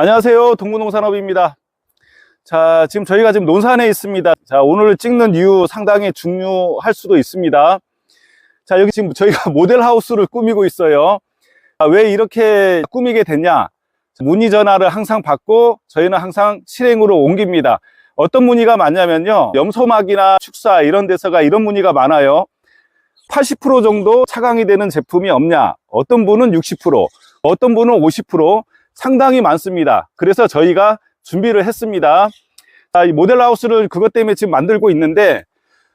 안녕하세요. 동구농산업입니다. 자, 지금 저희가 지금 논산에 있습니다. 자, 오늘 찍는 이유 상당히 중요할 수도 있습니다. 자, 여기 지금 저희가 모델하우스를 꾸미고 있어요. 아, 왜 이렇게 꾸미게 됐냐? 문의 전화를 항상 받고 저희는 항상 실행으로 옮깁니다. 어떤 문의가 많냐면요. 염소막이나 축사 이런 데서가 이런 문의가 많아요. 80% 정도 차강이 되는 제품이 없냐? 어떤 분은 60%, 어떤 분은 50% 상당히 많습니다. 그래서 저희가 준비를 했습니다. 자, 이 모델하우스를 그것 때문에 지금 만들고 있는데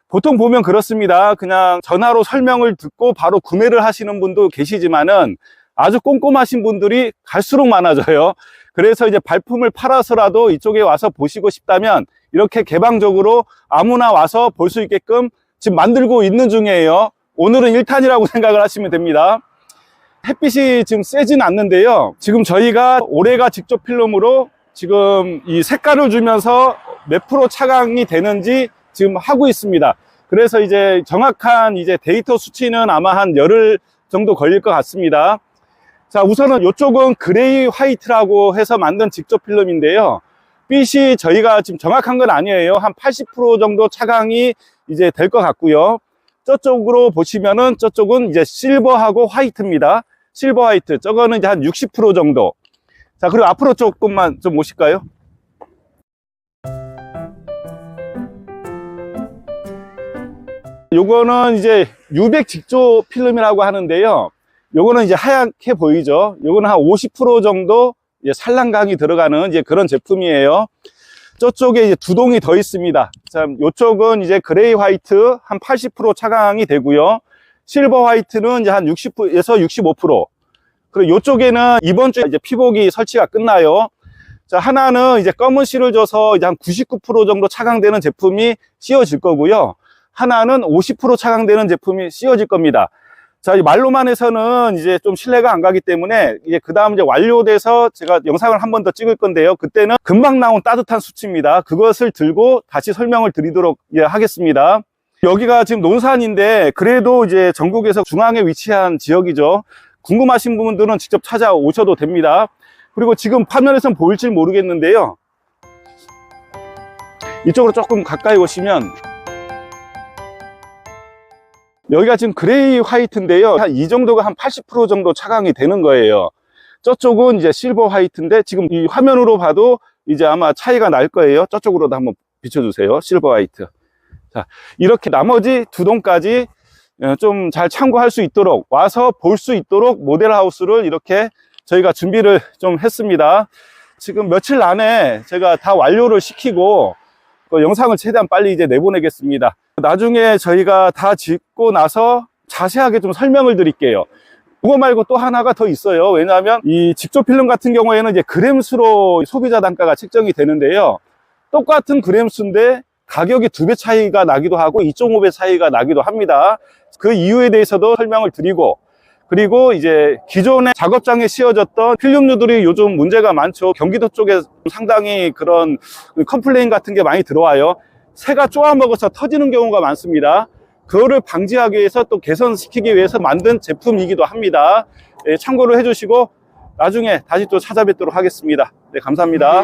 보통 보면 그렇습니다. 그냥 전화로 설명을 듣고 바로 구매를 하시는 분도 계시지만은 아주 꼼꼼하신 분들이 갈수록 많아져요. 그래서 이제 발품을 팔아서라도 이쪽에 와서 보시고 싶다면 이렇게 개방적으로 아무나 와서 볼 수 있게끔 지금 만들고 있는 중이에요. 오늘은 1탄이라고 생각을 하시면 됩니다. 햇빛이 지금 세진 않는데요. 지금 저희가 올해가 직접 필름으로 지금 이 색깔을 주면서 몇 프로 차강이 되는지 지금 하고 있습니다. 그래서 이제 정확한 이제 데이터 수치는 아마 한 열흘 정도 걸릴 것 같습니다. 자, 우선은 이쪽은 그레이 화이트라고 해서 만든 직접 필름인데요. 빛이 저희가 지금 정확한 건 아니에요. 한 80% 정도 차강이 이제 될 것 같고요. 저쪽으로 보시면은 저쪽은 이제 실버하고 화이트입니다. 실버 화이트. 저거는 이제 한 60% 정도. 자, 그리고 앞으로 조금만 좀 모실까요? 요거는 이제 유백 직조 필름이라고 하는데요. 요거는 이제 하얗게 보이죠. 요거는 한 50% 정도 산란강이 들어가는 이제 그런 제품이에요. 저쪽에 이제 두 동이 더 있습니다. 참, 요쪽은 이제 그레이 화이트 한 80% 차강이 되고요. 실버 화이트는 이제 한 60에서 65%. 그리고 요쪽에는 이번 주에 이제 피복이 설치가 끝나요. 자, 하나는 이제 검은 실을 줘서 이제 한 99% 정도 차강되는 제품이 씌워질 거고요. 하나는 50% 차강되는 제품이 씌워질 겁니다. 자, 이 말로만 해서는 이제 좀 신뢰가 안 가기 때문에 이제 그 다음 이제 완료돼서 제가 영상을 한 번 더 찍을 건데요. 그때는 금방 나온 따뜻한 수치입니다. 그것을 들고 다시 설명을 드리도록 예, 하겠습니다. 여기가 지금 논산인데 그래도 이제 전국에서 중앙에 위치한 지역이죠. 궁금하신 분들은 직접 찾아오셔도 됩니다. 그리고 지금 화면에서는 보일지 모르겠는데요. 이쪽으로 조금 가까이 오시면 여기가 지금 그레이 화이트인데요. 한 이 정도가 한 80% 정도 차강이 되는 거예요. 저쪽은 이제 실버 화이트인데 지금 이 화면으로 봐도 이제 아마 차이가 날 거예요. 저쪽으로도 한번 비춰주세요. 실버 화이트. 자, 이렇게 나머지 두 동까지 좀 잘 참고할 수 있도록 와서 볼 수 있도록 모델 하우스를 이렇게 저희가 준비를 좀 했습니다. 지금 며칠 안에 제가 다 완료를 시키고 그 영상을 최대한 빨리 이제 내보내겠습니다. 나중에 저희가 다 짓고 나서 자세하게 좀 설명을 드릴게요. 그거 말고 또 하나가 더 있어요. 왜냐하면 이 직조 필름 같은 경우에는 이제 그램수로 소비자 단가가 책정이 되는데요. 똑같은 그램수인데 가격이 두 배 차이가 나기도 하고 2.5배 차이가 나기도 합니다. 그 이유에 대해서도 설명을 드리고 그리고 이제 기존에 작업장에 씌워졌던 필름류들이 요즘 문제가 많죠. 경기도 쪽에 상당히 그런 컴플레인 같은 게 많이 들어와요. 새가 쪼아먹어서 터지는 경우가 많습니다. 그거를 방지하기 위해서 또 개선시키기 위해서 만든 제품이기도 합니다. 예, 참고를 해주시고 나중에 다시 또 찾아뵙도록 하겠습니다. 네, 감사합니다.